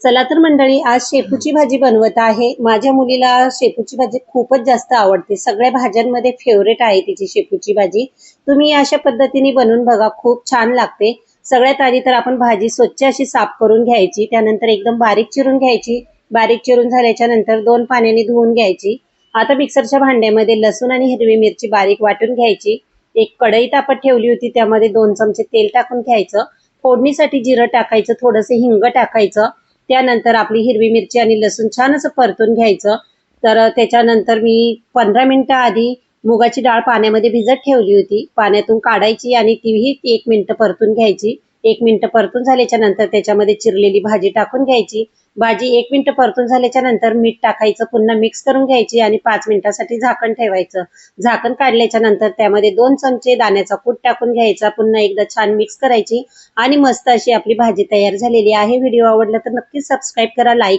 चला तर मंडळी आज शेपूची भाजी बनवत आहे. माझ्या मुलीला शेपूची भाजी खूपच जास्त आवडते. सगळ्या भाज्यांमध्ये फेवरेट आहे तिची शेपूची भाजी. तुम्ही अशा पद्धतीने बनवून बघा खूप छान लागते. सगळ्यात आधी तर आपण भाजी स्वच्छ अशी साफ करून घ्यायची. त्यानंतर एकदम बारीक चिरून घ्यायची. बारीक चिरून झाल्याच्यानंतर दोन पाण्याने धुवून घ्यायची. आता मिक्सरच्या भांड्यामध्ये लसूण आणि हिरवी मिरची बारीक वाटून घ्यायची. एक कढई तापत ठेवली होती त्यामध्ये दोन चमचे तेल टाकून घ्यायचं. फोडणीसाठी जिरं टाकायचं थोडंसं हिंग टाकायचं. त्यानंतर आपली हिरवी मिरची आणि लसूण छान असं परतून घ्यायचं. तर त्याच्यानंतर मी पंधरा मिनिटं आधी मुगाची डाळ पाण्यामध्ये भिजत ठेवली होती. पाण्यातून काढायची आणि तीही एक मिनिटं परतून घ्यायची. एक मिनिटं परतून झाल्याच्यानंतर त्याच्यामध्ये चिरलेली भाजी टाकून घ्यायची. भाजी एक मिनिट परतून झाल्याच्यानंतर मीठ टाकायचं पुन्हा मिक्स करून घ्यायची आणि पाच मिनिटासाठी झाकण ठेवायचं. झाकण काढल्याच्या नंतर त्यामध्ये दोन चमचे दाण्याचा कूट टाकून घ्यायचा पुन्हा एकदा छान मिक्स करायची आणि मस्त अशी आपली भाजी तयार झालेली आहे. व्हिडिओ आवडला तर नक्कीच सबस्क्राईब करा लाईक